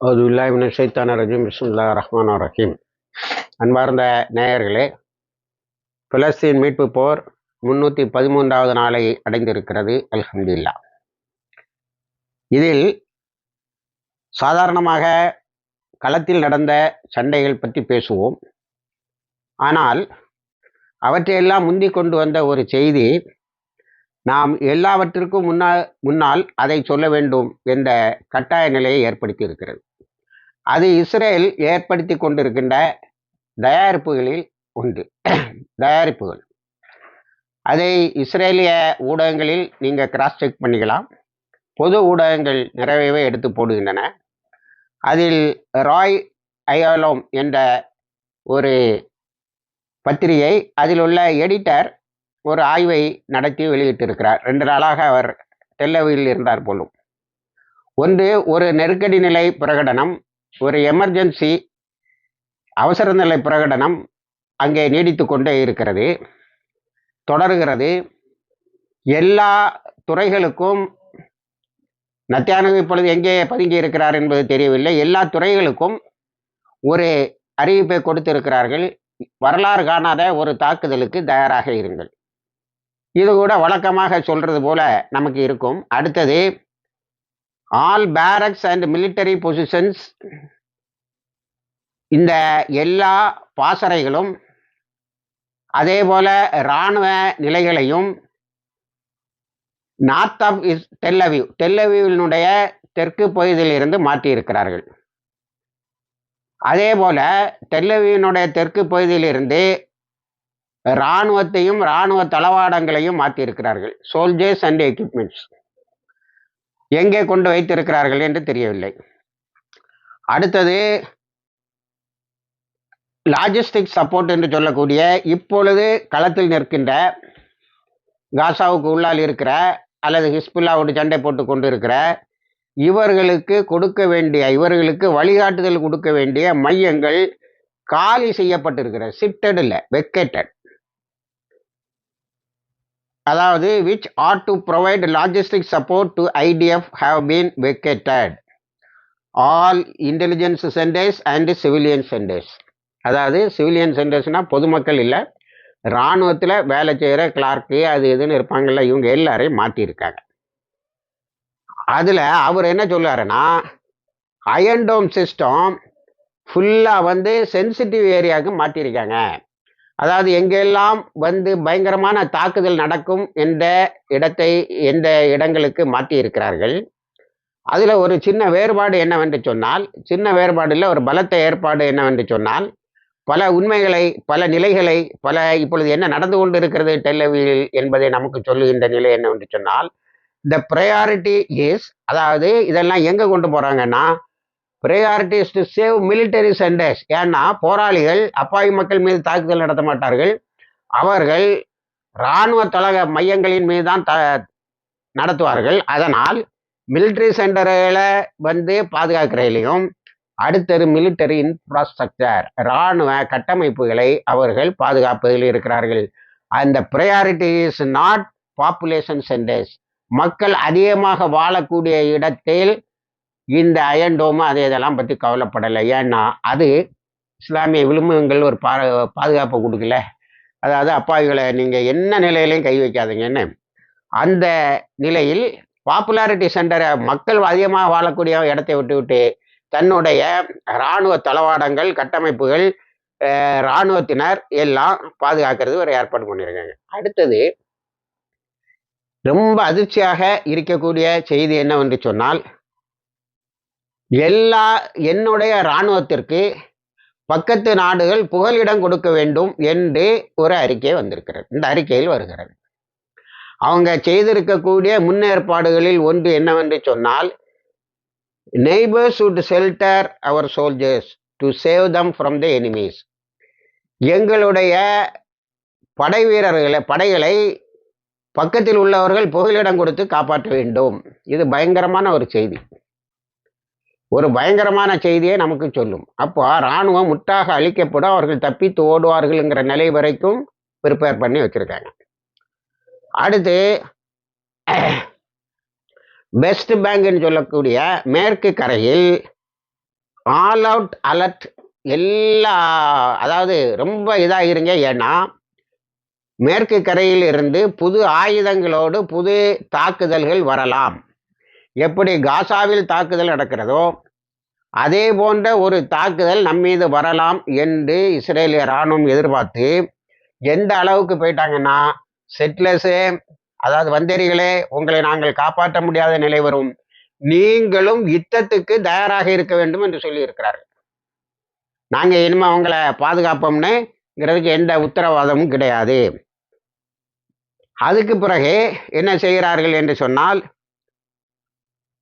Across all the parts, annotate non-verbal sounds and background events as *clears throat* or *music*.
அதுல்லாஹிமின் ஷைத்தான ரஜீம் பிஸ்முல்லா ரஹ்மான் ரஹீம். அன்பார்ந்த நேயர்களே பிலஸ்தீன் மீட்பு போர் முன்னூற்றி பதிமூன்றாவது நாளை அடைந்திருக்கிறது. அல்ஹம்துல்லா இதில் சாதாரணமாக களத்தில் நடந்த சண்டைகள் பற்றி பேசுவோம். ஆனால் அவற்றையெல்லாம் முந்தி கொண்டு வந்த ஒரு செய்தி நாம் எல்லாவற்றிற்கும் முன்னால் முன்னால் அதை சொல்ல வேண்டும் என்ற கட்டாய நிலையை ஏற்படுத்தி இருக்கிறது அது இஸ்ரேல் ஏற்படுத்தி கொண்டிருக்கின்ற தயாரிப்புகளில் உண்டு *clears throat* தயாரிப்புகள். அதை இஸ்ரேலிய ஊடகங்களில் நீங்கள் கிராஸ் செக் பண்ணிக்கலாம். பொது ஊடகங்கள் நிறையவே எடுத்து போடுகின்றன. அதில் ராய் அயோலோம் என்ற ஒரு பத்திரிகை அதில் உள்ள எடிட்டர் ஒரு ஆய்வை நடத்தி வெளியிட்டிருக்கிறார். ரெண்டு நாளாக அவர் டெல்லவியில் இருந்தார் போலும். ஒன்று ஒரு நெருக்கடி நிலை பிரகடனம் ஒரு எமர்ஜென்சி அவசர நிலை பிரகடனம் அங்கே நீடித்து கொண்டே இருக்கிறது தொடர்கிறது. எல்லா துறைகளுக்கும் நத்தியானு இப்பொழுது எங்கே பதுங்கி இருக்கிறார் என்பது தெரியவில்லை. எல்லா துறைகளுக்கும் ஒரு அறிவிப்பை கொடுத்திருக்கிறார்கள். வரலாறு காணாத ஒரு தாக்குதலுக்கு தயாராக இருங்கள். இது கூட வழக்கமாக சொல்றது போல நமக்கு இருக்கும். அடுத்தது all barracks and military positions இந்த எல்லா பாசறைகளும் அதே போல இராணுவ நிலைகளையும் north of is Tel Aviv டெல்லவியூவினுடைய தெற்கு பகுதியில் இருந்து மாற்றியிருக்கிறார்கள். அதே போல டெல்லவியூனுடைய தெற்கு பகுதியிலிருந்து இராணுவத்தையும் இராணுவ தளவாடங்களையும் மாற்றியிருக்கிறார்கள். சோல்ஜர்ஸ் அண்ட் எக்யூப்மெண்ட்ஸ் எங்கே கொண்டு வைத்திருக்கிறார்கள் என்று தெரியவில்லை. அடுத்தது லாஜிஸ்டிக் சப்போர்ட் என்று சொல்லக்கூடிய இப்பொழுது களத்தில் நிற்கின்ற காசாவுக்கு உள்ளால் இருக்கிற அல்லது ஹிஸ்புல்லாவோடு சண்டை போட்டு கொண்டு இருக்கிற இவர்களுக்கு கொடுக்க வேண்டிய இவர்களுக்கு வழிகாட்டுதல் கொடுக்க வேண்டிய மையங்கள் காலி செய்யப்பட்டிருக்கிற சிப்டட் இல்லை வெக்கேட்டட் அதாவது which are to provide logistic support to IDF have been vacated all intelligence centres and civilian centres அதாவது சிவிலியன் சென்டர்ஸ்னால் பொதுமக்கள் இல்லை. இராணுவத்தில் வேலை செய்கிற கிளார்க்கு அது இதுன்னு இருப்பாங்கல்ல இவங்க எல்லாரையும் மாற்றியிருக்காங்க அதில் அவர் என்ன சொல்லுவாருன்னா அயன்டோம் சிஸ்டம் ஃபுல்லாக வந்து சென்சிட்டிவ் ஏரியாவுக்கு மாற்றியிருக்காங்க அதாவது எங்கெல்லாம் வந்து பயங்கரமான தாக்குதல் நடக்கும் என்ற இடத்தை எந்த இடங்களுக்கு மாற்றி இருக்கிறார்கள் அதில் ஒரு சின்ன வேறுபாடு என்னவென்று சொன்னால் சின்ன வேறுபாடில் ஒரு பலத்த ஏற்பாடு என்னவென்று சொன்னால் பல உண்மைகளை பல நிலைகளை பல இப்பொழுது என்ன நடந்து கொண்டு இருக்கிறது டெல்லவியில் என்பதை நமக்கு சொல்லுகின்ற நிலை என்னவென்று சொன்னால் த ப்ரையாரிட்டி இஸ் அதாவது இதெல்லாம் எங்கே கொண்டு போகிறாங்கன்னா priorities to save military centres ஏன்னா போராளிகள் அப்பாவி மக்கள் மீது தாக்குதல் நடத்த மாட்டார்கள். அவர்கள் இராணுவ தலக மையங்களின் மீது தான் த நடத்துவார்கள். அதனால் மிலிட்ரி சென்டர்களை வந்து பாதுகாக்கிறதிலையும் அடுத்தது மிலிட்டரி இன்ஃப்ராஸ்ட்ரக்சர் இராணுவ கட்டமைப்புகளை அவர்கள் பாதுகாப்பதில் இருக்கிறார்கள். அந்த priority is not population centres மக்கள் அதிகமாக வாழக்கூடிய இடத்தில் இந்த அயன்டோமு அது இதெல்லாம் பற்றி கவலைப்படலை. ஏன்னா அது இஸ்லாமிய விளிம்புகள் ஒரு பா பாதுகாப்பை கொடுக்கல. அதாவது அப்பாவிகளை நீங்கள் என்ன நிலையிலையும் கை வைக்காதீங்கன்னு. அந்த நிலையில் பாப்புலாரிட்டி சென்டரை மக்கள் அதிகமாக வாழக்கூடிய இடத்தை விட்டு விட்டு தன்னுடைய இராணுவ தளவாடங்கள் கட்டமைப்புகள் இராணுவத்தினர் எல்லாம் பாதுகாக்கிறது ஒரு ஏற்பாடு பண்ணியிருக்காங்க. அடுத்தது ரொம்ப அதிர்ச்சியாக இருக்கக்கூடிய செய்தி என்னவென்று சொன்னால் எல்லா என்னுடைய இராணுவத்திற்கு பக்கத்து நாடுகள் புகலிடம் கொடுக்க வேண்டும் என்று ஒரு அறிக்கை வந்திருக்கிறது. இந்த அறிக்கையில் வருகிறது. அவங்க செய்திருக்கக்கூடிய முன்னேற்பாடுகளில் ஒன்று என்னவென்று சொன்னால் neighbours should shelter our soldiers to save them from the enemies எங்களுடைய படை வீரர்களை படைகளை பக்கத்தில் உள்ளவர்கள் புகலிடம் கொடுத்து காப்பாற்ற வேண்டும். இது பயங்கரமான ஒரு செய்தி. ஒரு பயங்கரமான செய்தியை நமக்கு சொல்லும். அப்போ இராணுவம் முட்டாக அழிக்கப்படும் அவர்கள் தப்பித்து ஓடுவார்கள்ங்கிற நிலை வரைக்கும் ப்ரிப்பேர் பண்ணி வச்சிருக்காங்க. அடுத்து பெஸ்ட் பேங்க்னு சொல்லக்கூடிய மேற்கு கரையில் ஆல் அவுட் அலர்ட் எல்லா அதாவது ரொம்ப இதாக இருங்க ஏன்னா மேற்கு கரையில் இருந்து புது ஆயுதங்களோடு புது தாக்குதல்கள் வரலாம். எப்படி காசாவில் தாக்குதல் நடக்கிறதோ அதே போன்ற ஒரு தாக்குதல் நம் மீது வரலாம் என்று இஸ்ரேலிய இராணுவம் எதிர்பார்த்து எந்த அளவுக்கு போயிட்டாங்கன்னா செட்லஸே அதாவது வந்தேரிகளே உங்களை நாங்கள் காப்பாற்ற முடியாத நிலை வரும். நீங்களும் யுத்தத்துக்கு தயாராக இருக்க வேண்டும் என்று சொல்லியிருக்கிறார்கள். நாங்கள் இனிமே அவங்கள பாதுகாப்போம்னுங்கிறதுக்கு எந்த உத்தரவாதமும் கிடையாது. அதுக்கு பிறகு என்ன செய்கிறார்கள் என்று சொன்னால்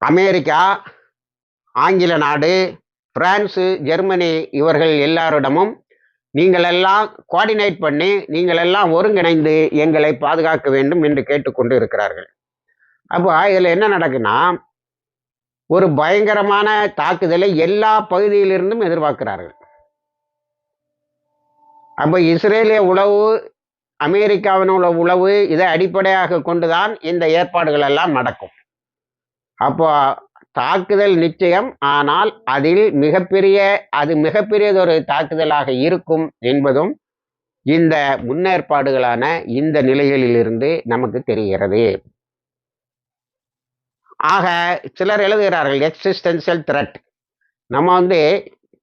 அமெரிக்கா ஆங்கில நாடு பிரான்ஸு ஜெர்மனி இவர்கள் எல்லாரிடமும் நீங்கள் எல்லாம் கோஆர்டினேட் பண்ணி நீங்கள் எல்லாம் ஒருங்கிணைந்து எங்களை பாதுகாக்க வேண்டும் என்று கேட்டுக்கொண்டு இருக்கிறார்கள். அப்போ இதில் என்ன நடக்குன்னா ஒரு பயங்கரமான தாக்குதலை எல்லா பகுதியிலிருந்தும் எதிர்பார்க்கிறார்கள். அப்போ இஸ்ரேலிய உளவு அமெரிக்காவின் உள்ள உளவு இதை அடிப்படையாக கொண்டுதான் இந்த ஏற்பாடுகள் எல்லாம் நடக்கும். அப்போ தாக்குதல் நிச்சயம். ஆனால் அதில் மிகப்பெரிய அது மிகப்பெரியதொரு தாக்குதலாக இருக்கும் என்பதும் இந்த முன்னேற்பாடுகளான இந்த நிலைகளிலிருந்து நமக்கு தெரிகிறது. ஆக சிலர் எழுதுகிறார்கள் எக்ஸிஸ்டென்சியல் த்ரெட் நம்ம வந்து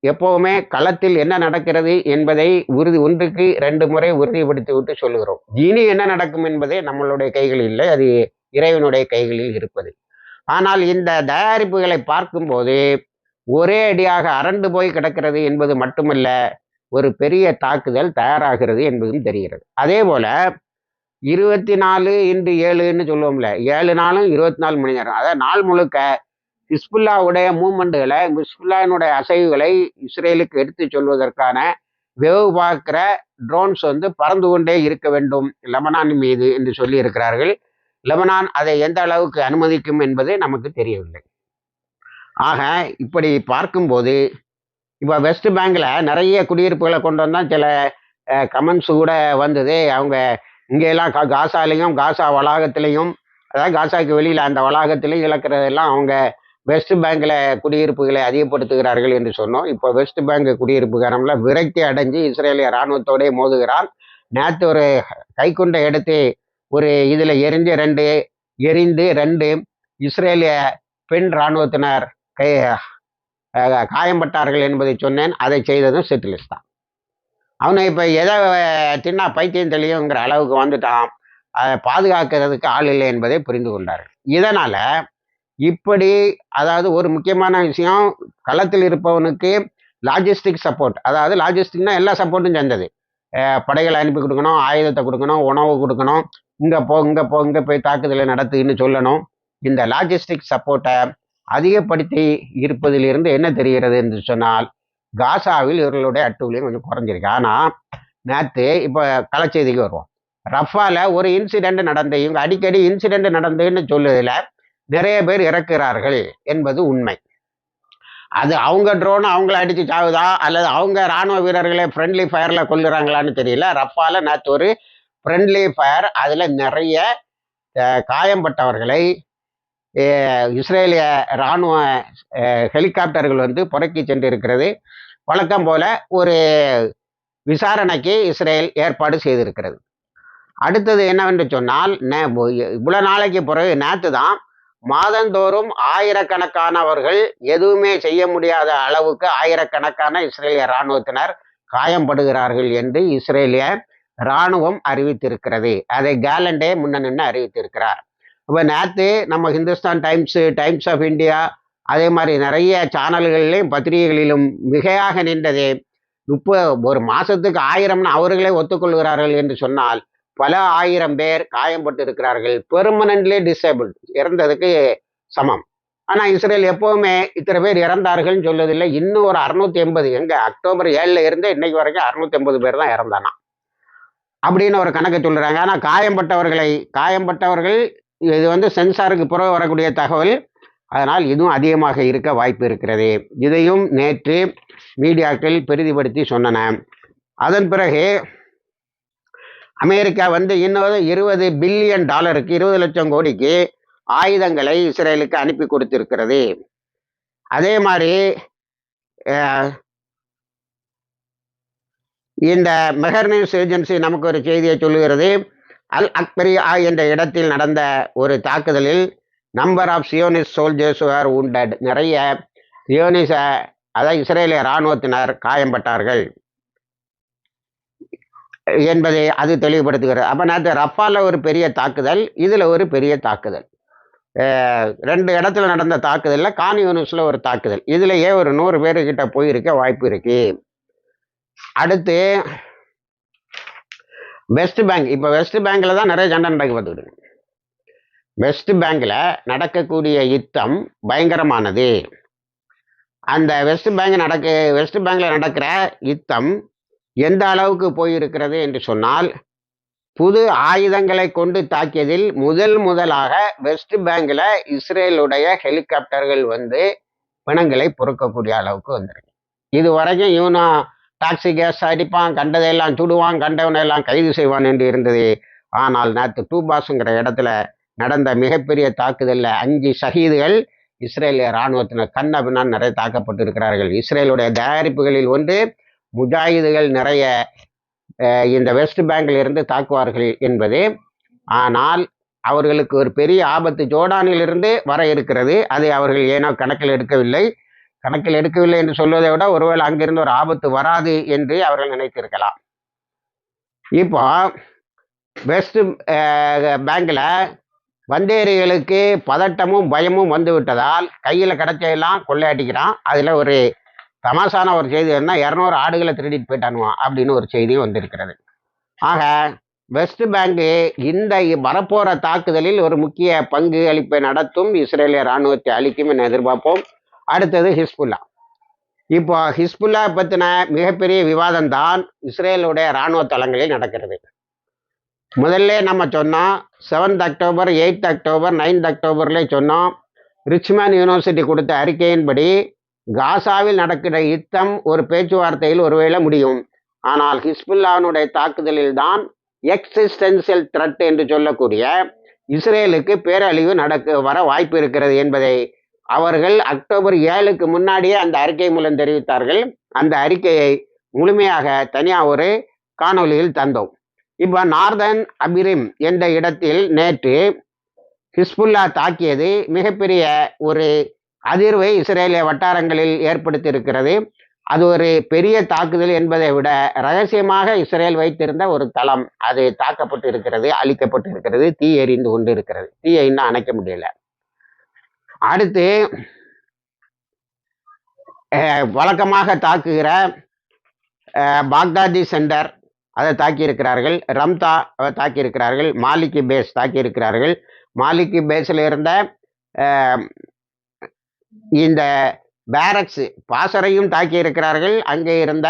எப்போவுமே களத்தில் என்ன நடக்கிறது என்பதை உறுதி ஒன்றுக்கு ரெண்டு முறை உறுதிப்படுத்தி விட்டு சொல்லுகிறோம். இனி என்ன நடக்கும் என்பதே நம்மளுடைய கைகளில் இல்லை அது இறைவனுடைய கைகளில் இருப்பது. ஆனால் இந்த தயாரிப்புகளை பார்க்கும்போது ஒரே அடியாக அரண்டு போய் கிடக்கிறது என்பது மட்டுமல்ல ஒரு பெரிய தாக்குதல் தயாராகிறது என்பதும் தெரிகிறது. அதே போல இருபத்தி நாலு இன்று ஏழுன்னு சொல்லுவோம்ல ஏழு நாளும் இருபத்தி நாலு மணி நேரம். அதாவது நாள் முழுக்க ஹிஸ்புல்லாவுடைய மூமெண்ட்டுகளை ஹிஸ்புல்லாவினுடைய அசைவுகளை இஸ்ரேலுக்கு எடுத்து சொல்வதற்கான வேவு பார்க்கிற ட்ரோன்ஸ் வந்து பறந்து கொண்டே இருக்க வேண்டும் லெபனான் மீது என்று சொல்லி இருக்கிறார்கள் லெபனான் அதை எந்த அளவுக்கு அனுமதிக்கும் என்பது நமக்கு தெரியவில்லை. ஆக இப்படி பார்க்கும்போது இப்போ வெஸ்ட் பேங்கில் நிறைய குடியிருப்புகளை கொண்டு வந்தால் சில கமெண்ட்ஸ் கூட வந்தது. அவங்க இங்கெல்லாம் கா காசாலையும் காசா வளாகத்திலையும் அதாவது காசாக்கு வெளியில் அந்த வளாகத்திலையும் இழக்கிறதெல்லாம் அவங்க வெஸ்ட் பேங்கில் குடியிருப்புகளை அதிகப்படுத்துகிறார்கள் என்று சொன்னோம். இப்போ வெஸ்ட் பேங்க் குடியிருப்புக்காரம்ல விரக்தி அடைஞ்சு இஸ்ரேலிய இராணுவத்தோடே மோதுகிறான். நேற்று ஒரு கைக்குண்டை எடுத்து ஒரு இதில் எரிஞ்சு ரெண்டு எரிந்து ரெண்டு இஸ்ரேலிய பெண் இராணுவத்தினர் கை காயம்பட்டார்கள் என்பதை சொன்னேன். அதை செய்ததும் செட்டிலிஸ் தான். அவனை இப்போ எதை தின்னா பைத்தியம் தெளியுங்கிற அளவுக்கு வந்துட்டான். அதை பாதுகாக்கிறதுக்கு ஆள் இல்லை என்பதை புரிந்து கொண்டார்கள். இதனால் இப்படி அதாவது ஒரு முக்கியமான விஷயம் களத்தில் இருப்பவனுக்கு லாஜிஸ்டிக் சப்போர்ட் அதாவது லாஜிஸ்டிக்னா எல்லா சப்போர்ட்டும் சேர்ந்தது. படைகளை அனுப்பி கொடுக்கணும் ஆயுதத்தை கொடுக்கணும் உணவு கொடுக்கணும் இங்கே போ இங்கே போ இங்கே போய் தாக்குதலை நடத்துன்னு சொல்லணும். இந்த லாஜிஸ்டிக் சப்போர்ட்டை அதிகப்படுத்தி இருப்பதிலிருந்து என்ன தெரிகிறது என்று சொன்னால் காசாவில் இவர்களுடைய அட்டுகளையும் கொஞ்சம் குறைஞ்சிருக்கு. ஆனால் நேற்று இப்போ கலைச்செய்திக்கு வருவோம். ரஃபால ஒரு இன்சிடெண்ட் நடந்து இவங்க அடிக்கடி இன்சிடெண்ட் நடந்துன்னு சொல்லுதில் நிறைய பேர் இறக்கிறார்கள் என்பது உண்மை. அது அவங்க ட்ரோன் அவங்கள அடித்து சாவுதா? அல்லது அவங்க இராணுவ வீரர்களை ஃப்ரெண்ட்லி ஃபயரில் கொல்லுறாங்களான்னு தெரியல. ரஃபால நேற்று ஒரு ஃப்ரெண்ட்லி ஃபயர் அதில் நிறைய காயம்பட்டவர்களை இஸ்ரேலிய இராணுவ ஹெலிகாப்டர்கள் வந்து புறக்கி சென்று இருக்கிறது வழக்கம் போல ஒரு விசாரணைக்கு இஸ்ரேல் ஏற்பாடு செய்திருக்கிறது. அடுத்தது என்னவென்று சொன்னால் இவ்வளோ நாளைக்கு பிறகு நேற்று தான் மாதந்தோறும் ஆயிரக்கணக்கானவர்கள் எதுவுமே செய்ய முடியாத அளவுக்கு ஆயிரக்கணக்கான இஸ்ரேலிய இராணுவத்தினர் காயம்படுகிறார்கள் என்று இஸ்ரேலிய இராணுவம் அறிவித்திருக்கிறது. அதை கேலண்டே முன்ன நின்று அறிவித்திருக்கிறார். இப்போ நேற்று நம்ம Hindustan Times Times of India அதே மாதிரி நிறைய சேனல்களிலும் பத்திரிகைகளிலும் மிகையாக நின்றதே இப்போ ஒரு மாதத்துக்கு ஆயிரம்னு அவர்களே ஒத்துக்கொள்கிறார்கள் என்று சொன்னால் பல ஆயிரம் பேர் காயம்பட்டு இருக்கிறார்கள் பெர்மனன்ட்லி டிசேபிள் இறந்ததுக்கு சமம். ஆனால் இஸ்ரேல் எப்போவுமே இத்தனை பேர் இறந்தார்கள்னு சொல்லதில்லை இன்னும் ஒரு அறுநூத்தி எண்பது. எங்கே? அக்டோபர் ஏழில் இருந்து இன்னைக்கு வரைக்கும் அறுநூத்தி எண்பது பேர் தான் இறந்தானா? அப்படின்னு ஒரு கணக்கு சொல்கிறாங்க ஆனால் காயம்பட்டவர்களை காயம்பட்டவர்கள் இது வந்து சென்சாருக்கு புறவு வரக்கூடிய தகவல் அதனால் இதுவும் அதிகமாக இருக்க வாய்ப்பு இருக்கிறது. இதையும் நேற்று மீடியாக்கள் பெரிதிப்படுத்தி சொன்னன. அதன் பிறகு அமெரிக்கா வந்து இன்னொரு இருபது பில்லியன் டாலருக்கு இருபது லட்சம் கோடிக்கு ஆயுதங்களை இஸ்ரேலுக்கு அனுப்பி கொடுத்திருக்கிறது. அதே மாதிரி இந்த மெஹர் நியூஸ் ஏஜென்சி நமக்கு ஒரு செய்தியை சொல்லுகிறது. அல் அக்பரியா என்ற இடத்தில் நடந்த ஒரு தாக்குதலில் number of Zionist soldiers are wounded நிறைய சியோனிச அதாவது இஸ்ரேலிய இராணுவத்தினர் காயம்பட்டார்கள் என்பதை அது தெளிவுபடுத்துகிறது. அப்போ நேற்று ரஃபால ஒரு பெரிய தாக்குதல் இதில் ஒரு பெரிய தாக்குதல். ரெண்டு இடத்துல நடந்த தாக்குதலில் கான்யூனிஸில் ஒரு தாக்குதல். இதுலேயே ஒரு நூறு பேர்கிட்ட போயிருக்க வாய்ப்பு இருக்குது அடுத்து வெஸ்ட் பேங்க் இப்போ வெஸ்ட் பேங்க்கில் தான் நிறைய சண்டை நடக்க பார்த்துக்கிட்டு வெஸ்ட் பேங்க்கில் நடக்கக்கூடிய யுத்தம் பயங்கரமானது. அந்த வெஸ்ட் பேங்க் நடக்க வெஸ்ட் பேங்கில் நடக்கிற யுத்தம் எந்த அளவுக்கு போயிருக்கிறது என்று சொன்னால் புது ஆயுதங்களை கொண்டு தாக்கியதில் முதல் முதலாக வெஸ்ட் பேங்கில் இஸ்ரேலுடைய ஹெலிகாப்டர்கள் வந்து பிணங்களை பொறுக்கக்கூடிய அளவுக்கு வந்திருக்கு. இது வரைக்கும் இவனும் டாக்ஸி கேஸ் அடிப்பான் கண்டதையெல்லாம் சுடுவான் கண்டவனையெல்லாம் கைது செய்வான் என்று இருந்தது. ஆனால் நேற்று டூபாஸுங்கிற இடத்துல நடந்த மிகப்பெரிய தாக்குதலில் அஞ்சு ஷஹீதுகள் இஸ்ரேலிய இராணுவத்தினர் கண்ண பின்னான் நிறைய தாக்கப்பட்டிருக்கிறார்கள். இஸ்ரேலுடைய தயாரிப்புகளில் ஒன்று முஜாஹிதுகள் நிறைய இந்த வெஸ்ட் பேங்கில் இருந்து தாக்குவார்கள் என்பது. ஆனால் அவர்களுக்கு ஒரு பெரிய ஆபத்து ஜோர்டானிலிருந்து வர இருக்கிறது. அதை அவர்கள் ஏனோ கணக்கில் எடுக்கவில்லை. கணக்கில் எடுக்கவில்லை என்று சொல்வதை விட ஒருவேளை அங்கிருந்து ஒரு ஆபத்து வராது என்று அவர்கள் நினைத்திருக்கலாம். இப்போ வெஸ்ட் பேங்க்ல வந்தேரிகளுக்கு பதட்டமும் பயமும் வந்து விட்டதால் கையில் கிடைச்சதெல்லாம் கொள்ளையடிக்கிறான். அதில் ஒரு தமாசான ஒரு செய்தி என்ன இரநூறு ஆடுகளை திருடிட்டு போயிட்டானுவான் அப்படின்னு ஒரு செய்தி வந்திருக்கிறது. ஆக வெஸ்ட் பேங்கு இந்த வரப்போகிற தாக்குதலில் ஒரு முக்கிய பங்கு அளிப்பை நடத்தும் இஸ்ரேலிய இராணுவத்தை அளிக்கும் என எதிர்பார்ப்போம். அடுத்தது ஹிஸ்புல்லா. இப்போ ஹிஸ்புல்லா பற்றின மிகப்பெரிய விவாதம் தான் இஸ்ரேலுடைய இராணுவ தளங்களில் நடக்கிறது. முதல்ல நம்ம சொன்னோம் seventh October eighth October ninth அக்டோபர்ல சொன்னோம் ரிச்மேன் யூனிவர்சிட்டி கொடுத்த அறிக்கையின்படி காசாவில் நடக்கிற யுத்தம் ஒரு பேச்சுவார்த்தையில் ஒருவேளை முடியும். ஆனால் ஹிஸ்புல்லாவினுடைய தாக்குதலில் தான் எக்ஸிஸ்டென்சியல் த்ரெட் என்று சொல்லக்கூடிய இஸ்ரேலுக்கு பேரழிவு நடக்க வர வாய்ப்பு இருக்கிறது என்பதை அவர்கள் அக்டோபர் ஏழுக்கு முன்னாடியே அந்த அறிக்கை மூலம் தெரிவித்தார்கள். அந்த அறிக்கையை முழுமையாக தனியாக ஒரு காணொளியில் தந்தோம். இப்போ நார்தன் அபிரிம் என்ற இடத்தில் நேற்று ஹிஸ்புல்லா தாக்கியது மிகப்பெரிய ஒரு அதிர்வை இஸ்ரேலிய வட்டாரங்களில் ஏற்படுத்தியிருக்கிறது. அது ஒரு பெரிய தாக்குதல் என்பதை விட ரகசியமாக இஸ்ரேல் வைத்திருந்த ஒரு தளம். அது தாக்கப்பட்டு இருக்கிறது அழிக்கப்பட்டு இருக்கிறது தீ எறிந்து கொண்டு இருக்கிறது தீயை இன்னும் அணைக்க முடியல. அடுத்து வழக்கமாக தாக்குகிற பாக்தாதி சென்டர் அதை தாக்கியிருக்கிறார்கள். ரம்தா அதை தாக்கியிருக்கிறார்கள். மாலிகி பேஸ் தாக்கியிருக்கிறார்கள். மாலிகி பேஸில் இருந்த இந்த பேரக்ஸ் பாசரையும் தாக்கியிருக்கிறார்கள். அங்கே இருந்த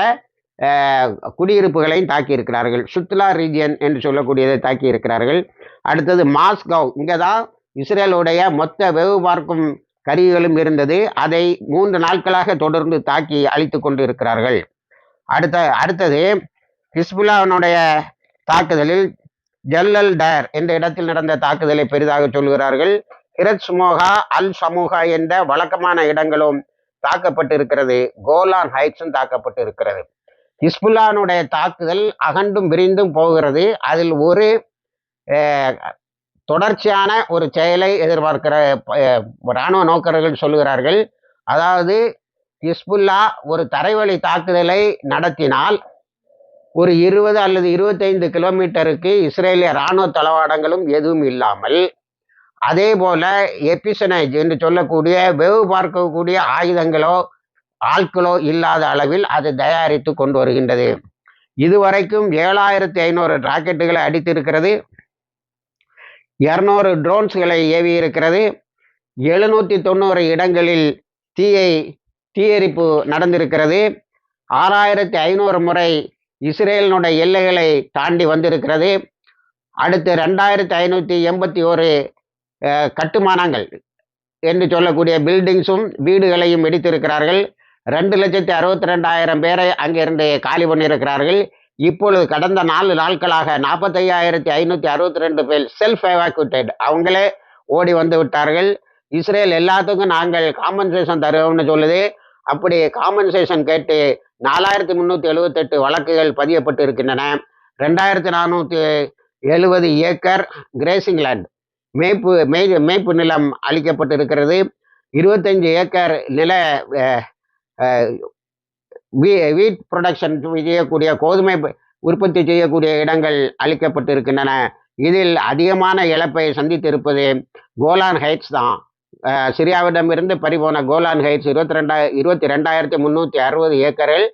குடியிருப்புகளையும் தாக்கியிருக்கிறார்கள். சுத்லா ரீஜியன் என்று சொல்லக்கூடியதை தாக்கியிருக்கிறார்கள். அடுத்தது மாஸ்கவ். இங்கே தான் இஸ்ரேலுடைய மொத்த வெகு பார்க்கும் கருவிகளும் இருந்தது. அதை மூன்று நாட்களாக தொடர்ந்து தாக்கி அழித்து கொண்டு இருக்கிறார்கள் அடுத்த அடுத்தது ஹிஸ்புல்லாவினுடைய தாக்குதலில் ஜல்லல் டயர் என்ற இடத்தில் நடந்த தாக்குதலை பெரிதாக சொல்கிறார்கள். ஹிரத் சுமோகா அல் சமூகா என்ற வழக்கமான இடங்களும் தாக்கப்பட்டிருக்கிறது. கோலான் ஹைட்ஸும் தாக்கப்பட்டு இருக்கிறது ஹிஸ்புல்லானுடைய தாக்குதல் அகண்டும் விரிந்தும் போகிறது. அதில் ஒரு தொடர்ச்சியான ஒரு செயலை எதிர்பார்க்கிற இராணுவ நோக்கர்கள் சொல்லுகிறார்கள். அதாவது ஹிஸ்புல்லா ஒரு தரைவழி தாக்குதலை நடத்தினால் ஒரு இருபது அல்லது இருபத்தைந்து கிலோமீட்டருக்கு இஸ்ரேலிய இராணுவ தளவாடங்களும் எதுவும் இல்லாமல் அதே போல எபிசனைஜ் என்று சொல்லக்கூடிய வெவு பார்க்கக்கூடிய ஆயுதங்களோ ஆட்களோ இல்லாத அளவில் அது தயாரித்து கொண்டு வருகின்றது. இதுவரைக்கும் ஏழாயிரத்தி ஐநூறு ராக்கெட்டுகளை அடித்திருக்கிறது. இரநூறு ட்ரோன்ஸ்களை ஏவி இருக்கிறது எழுநூற்றி தொண்ணூறு இடங்களில் தீயை தீயரிப்பு நடந்திருக்கிறது. ஆறாயிரத்தி ஐநூறு முறை இஸ்ரேலினுடைய எல்லைகளை தாண்டி வந்திருக்கிறது. அடுத்து ரெண்டாயிரத்தி ஐநூற்றி எண்பத்தி ஒரு கட்டுமானங்கள் என்று சொல்லக்கூடிய பில்டிங்ஸும் வீடுகளையும் வெடித்திருக்கிறார்கள். ரெண்டு லட்சத்தி அறுபத்தி ரெண்டாயிரம் பேரை அங்கிருந்து காலி பண்ணியிருக்கிறார்கள். இப்பொழுது கடந்த நாலு நாட்களாக நாற்பத்தையாயிரத்தி ஐநூற்றி அறுபத்தி ரெண்டு பேர் செல்ஃப் எவாக்குவேட்டட் அவங்களே ஓடி வந்து விட்டார்கள். இஸ்ரேல் எல்லாத்துக்கும் நாங்கள் காம்பன்சேஷன் தருவோம்னு சொல்லுது. அப்படி காம்பன்சேஷன் கேட்டு நாலாயிரத்தி முந்நூற்றி எழுபத்தெட்டு வழக்குகள் பதியப்பட்டு இருக்கின்றன ரெண்டாயிரத்தி நானூற்றி எழுபது ஏக்கர் கிரேசிங் லேண்ட் மேய்ப்பு மேய் மேய்ப்பு நிலம் அளிக்கப்பட்டு இருக்கிறது இருபத்தஞ்சு ஏக்கர் நில வீ- வீட் ப்ரொடக்ஷன் செய்யக்கூடிய கோதுமை உற்பத்தி செய்யக்கூடிய இடங்கள் அளிக்கப்பட்டிருக்கின்றன. இதில் அதிகமான இழப்பை சந்தித்திருப்பது கோலான் ஹைட்ஸ் தான். சிரியாவிடம் சிரியாவிடமிருந்து பறிபோன கோலான் ஹைட்ஸ் இருபத்தி ரெண்டா இருபத்தி ரெண்டாயிரத்தி முந்நூற்றி அறுபது ஏக்கரில்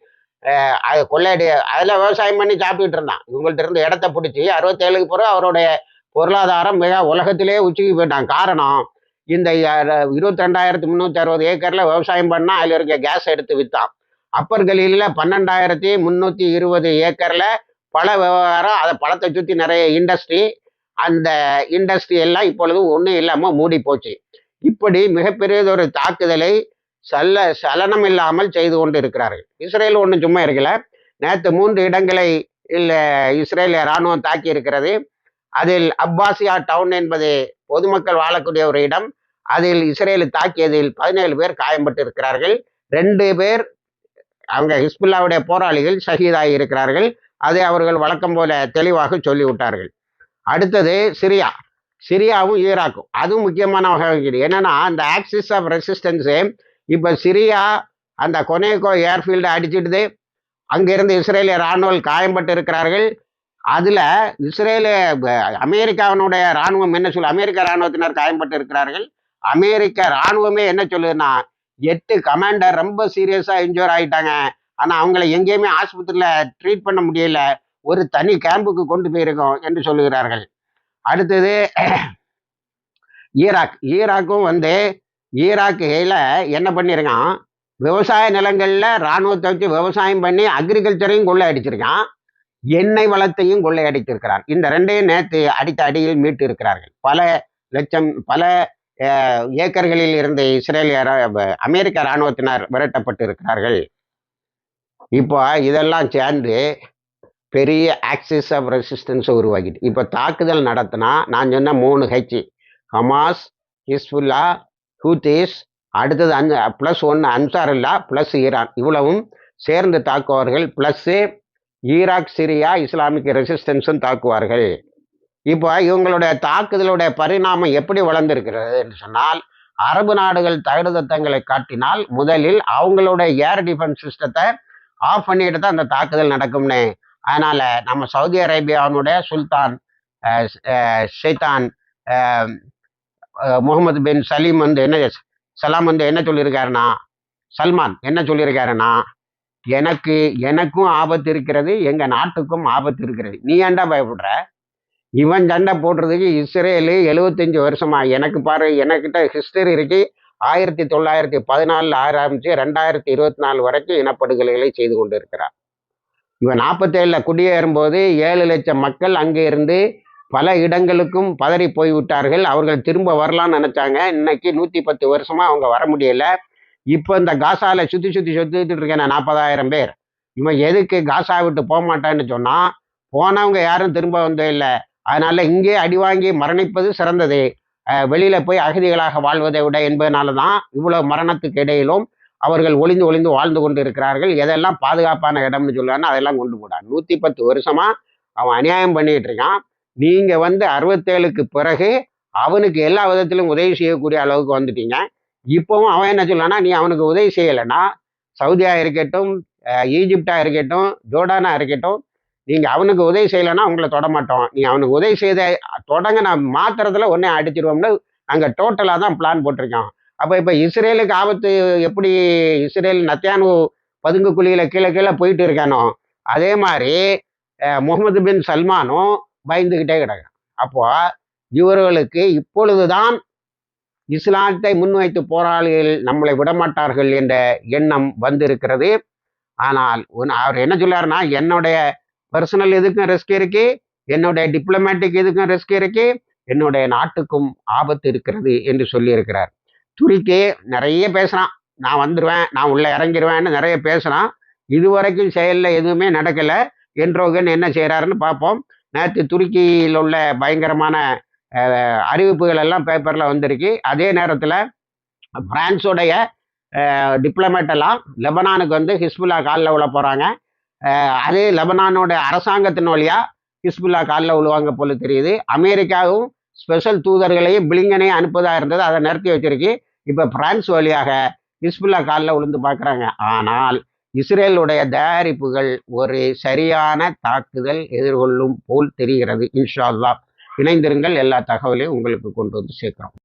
அது கொள்ளையடி அதில் விவசாயம் பண்ணி சாப்பிட்டுட்டு இருந்தான். இவங்கள்ட்ட இருந்து இடத்த பிடிச்சி அறுபத்தேழுக்கு பிறகு அவருடைய பொருளாதாரம் மிக உலகத்திலே உச்சிக்கு போயிட்டான். காரணம் இந்த இருபத்தி ரெண்டாயிரத்தி முந்நூற்றி அறுபது ஏக்கரில் விவசாயம் பண்ணால் அதில் இருக்க கேஸ் எடுத்து விற்றான் அப்பர் கலியில் பன்னெண்டாயிரத்தி முந்நூற்றி இருபது ஏக்கரில் பல விவகாரம் அதை பழத்தை சுற்றி நிறைய இண்டஸ்ட்ரி அந்த இண்டஸ்ட்ரி எல்லாம் இப்பொழுது ஒன்றும் இல்லாமல் மூடி போச்சு. இப்படி மிகப்பெரியதொரு தாக்குதலை சல்ல சலனம் இல்லாமல் செய்து கொண்டு இருக்கிறார்கள் இஸ்ரேல் ஒன்றும் சும்மா இருக்கல. நேற்று மூன்று இடங்களை இல்லை இஸ்ரேல் இராணுவம் தாக்கி இருக்கிறது அதில் அப்பாசியா டவுன் என்பது பொதுமக்கள் வாழக்கூடிய ஒரு இடம். அதில் இஸ்ரேல் தாக்கியதில் பதினேழு பேர் காயம்பட்டு இருக்கிறார்கள் ரெண்டு பேர் அவங்க ஹிஸ்புல்லாவுடைய போராளிகள் ஷஹீதாகி இருக்கிறார்கள் அதை அவர்கள் வழக்கம் போல தெளிவாக சொல்லிவிட்டார்கள். அடுத்தது சிரியா. சிரியாவும் ஈராக்கும். அதுவும் முக்கியமான வகை என்னன்னா அந்த ஆக்சிஸ் ஆஃப் ரெசிஸ்டன்ஸு இப்போ சிரியா அந்த கொனேகோ ஏர்ஃபீல்டை அடிச்சிடுது அங்கிருந்து இஸ்ரேலிய இராணுவம் காயம்பட்டு இருக்கிறார்கள். அதில் இஸ்ரேலிய அமெரிக்காவினுடைய இராணுவம் என்ன சொல்லு அமெரிக்க இராணுவத்தினர் காயம்பட்டு இருக்கிறார்கள். அமெரிக்க இராணுவமே என்ன சொல்லுதுன்னா எட்டு கமாண்டர் ரொம்ப சீரியஸாக இன்ஜூர் ஆகிட்டாங்க ஆனால் அவங்கள எங்கேயுமே ஆஸ்பத்திரியில் ட்ரீட் பண்ண முடியல. ஒரு தனி கேம்புக்கு கொண்டு போயிருக்கோம் என்று சொல்லுகிறார்கள். அடுத்தது ஈராக். ஈராக்கும் வந்து ஈராக்கில் என்ன பண்ணியிருக்கான் விவசாய நிலங்களில் இராணுவத்தை வச்சு விவசாயம் பண்ணி அக்ரிகல்ச்சரையும் கொள்ளை அடிச்சிருக்கான் எண்ணெய் வளத்தையும் கொள்ளை கொள்ளையடித்திருக்கிறார் இந்த ரெண்டையும் நேற்று அடித்த அடியில் மீட்டு இருக்கிறார்கள் பல லட்சம் பல ஏக்கர்களில் இருந்த இஸ்ரேலிய அமெரிக்க இராணுவத்தினர் விரட்டப்பட்டு இருக்கிறார்கள். இப்போ இதெல்லாம் சேர்ந்து பெரிய ஆக்சிஸ் ஆஃப் ரெசிஸ்டன்ஸ் உருவாக்கிட்டு இப்போ தாக்குதல் நடத்தினா நான் சொன்ன மூணு ஹெச் ஹமாஸ் ஹிஸ்புல்லா ஹூத்திஸ் அடுத்தது அன் ப்ளஸ் ஒன்று அன்சாருல்லா ப்ளஸ் ஈரான் இவ்வளவும் சேர்ந்து தாக்குவார்கள் ப்ளஸ்ஸு ஈராக் சிரியா இஸ்லாமிக் ரெசிஸ்டன்ஸும் தாக்குவார்கள். இப்போ இவங்களுடைய தாக்குதலுடைய பரிணாமம் எப்படி வளர்ந்திருக்கிறது என்று சொன்னால் அரபு நாடுகள் தகுதத்தங்களை காட்டினால் முதலில் அவங்களுடைய ஏர் டிஃபென்ஸ் சிஸ்டத்தை ஆஃப் பண்ணிட்டு தான் அந்த தாக்குதல் நடக்கும்னு. அதனால நம்ம சவுதி அரேபியாவினுடைய சுல்தான் அஹ், ஷைத்தான் முகமது பின் சலீம் வந்து என்ன சலாம் வந்து என்ன சொல்லியிருக்காருன்னா சல்மான் என்ன சொல்லியிருக்காருன்னா எனக்கு எனக்கும் ஆபத்து இருக்கிறது எங்கள் நாட்டுக்கும் ஆபத்து இருக்கிறது. நீ ஏன்டா பயப்படுற? இவன் சண்டை போடுறதுக்கு இஸ்ரேலு எழுபத்தஞ்சு வருஷமா. எனக்கு பாரு எனக்கிட்ட ஹிஸ்டரி இருக்கு. ஆயிரத்தி தொள்ளாயிரத்தி பதினாலில் ஆரம்பிச்சு ரெண்டாயிரத்தி இருபத்தி நாலு வரைக்கும் இனப்படுகொலைகளை செய்து கொண்டு இருக்கிறார் இவன் நாற்பத்தேழில் குடியேறும்போது ஏழு லட்சம் மக்கள் அங்கே இருந்து பல இடங்களுக்கும் பதறி போய்விட்டார்கள். அவர்கள் திரும்ப வரலாம்னு நினைச்சாங்க. இன்னைக்கு நூற்றி பத்து வருஷமா அவங்க வர முடியல. இப்போ இந்த காசாவில் சுற்றி சுற்றி சுற்றிட்டு இருக்கேன் நாற்பதாயிரம் பேர். இவன் எதுக்கு காசா விட்டு போக மாட்டான்னு சொன்னால் போனவங்க யாரும் திரும்ப வந்தே இல்லை அதனால இங்கே அடி வாங்கி மரணிப்பது சிறந்தது. வெளியில் வெளியில போய் அகதிகளாக வாழ்வதை விட என்பதனால தான் இவ்வளவு மரணத்துக்கு இடையிலும் அவர்கள் ஒளிந்து ஒளிந்து வாழ்ந்து கொண்டு இருக்கிறார்கள் எதெல்லாம் பாதுகாப்பான இடம்னு சொல்லுவாங்க அதெல்லாம் கொண்டு போடான் நூற்றி பத்து வருஷமா அவன் அநியாயம் பண்ணிட்டு இருக்கான். நீங்க வந்து அறுபத்தேழுக்கு பிறகு அவனுக்கு எல்லா விதத்திலும் உதவி செய்யக்கூடிய அளவுக்கு வந்துட்டீங்க. இப்போவும் அவன் என்ன சொல்லலான்னா நீ அவனுக்கு உதவி செய்யலைன்னா சவுதியா இருக்கட்டும் ஈஜிப்டாக ஈஜிப்டா இருக்கட்டும் ஜோர்டானா இருக்கட்டும் நீங்கள் அவனுக்கு உதவி செய்யலைன்னா உங்களை தொட மாட்டோம். அவனுக்கு உதவி செய்த தொடங்க நான் மாத்திரத்துல உடனே அடிச்சிருவோம்னு நாங்கள் டோட்டலாக தான் பிளான் போட்டிருக்கோம். அப்போ இப்போ இஸ்ரேலுக்கு ஆபத்து எப்படி இஸ்ரேல் நத்தியானு பதுங்கு குழியில் கீழே கீழே போயிட்டு இருக்கானோ அதே மாதிரி முகமது பின் சல்மானும் பயந்துகிட்டே கிடக்கான் அப்போ இவர்களுக்கு இப்பொழுதுதான் இஸ்லாத்தை முன்வைத்து போராளிகள் நம்மளை விடமாட்டார்கள் என்ற எண்ணம் வந்திருக்கிறது. ஆனால் அவர் என்ன சொல்லாருன்னா என்னுடைய பர்சனல் இதுக்கும் ரிஸ்க் இருக்கு என்னுடைய டிப்ளமேட்டிக் இதுக்கும் ரிஸ்க் இருக்கு என்னுடைய நாட்டுக்கும் ஆபத்து இருக்கிறது என்று சொல்லியிருக்கிறார். துருக்கி நிறைய பேசுகிறான் நான் வந்துடுவேன் நான் உள்ளே இறங்கிடுவேன்னு நிறைய பேசுகிறான் இதுவரைக்கும் செயலில் எதுவுமே நடக்கலை. என்றோகன் என்ன செய்கிறாருன்னு பார்ப்போம். நேற்று துருக்கியில் உள்ள பயங்கரமான அறிவிப்புகள் எல்லாம் பேப்பரில் வந்திருக்கு. அதே நேரத்தில் பிரான்ஸுடைய டிப்ளமேட்டெல்லாம் லெபனானுக்கு வந்து ஹிஸ்புல்லா காலில் விழ போகிறாங்க அதே லெபனானோட அரசாங்கத்தின் வழியாக ஹிஸ்புல்லா காலில் விழுவாங்க போல தெரியுது. அமெரிக்காவும் ஸ்பெஷல் தூதர்களையும் பிளிங்கனையும் அனுப்புவதாக இருந்தது. அதை நிறுத்தி வச்சிருக்கு. இப்போ பிரான்ஸ் வழியாக ஹிஸ்புல்லா காலில் விழுந்து பார்க்குறாங்க. ஆனால் இஸ்ரேலுடைய தயாரிப்புகள் ஒரு சரியான தாக்குதல் எதிர்கொள்ளும் போல் தெரிகிறது. இன்ஷா அல்லா இணைந்திருங்கள். எல்லா தகவலையும் உங்களுக்கு கொண்டு வந்து சேர்க்கிறோம்.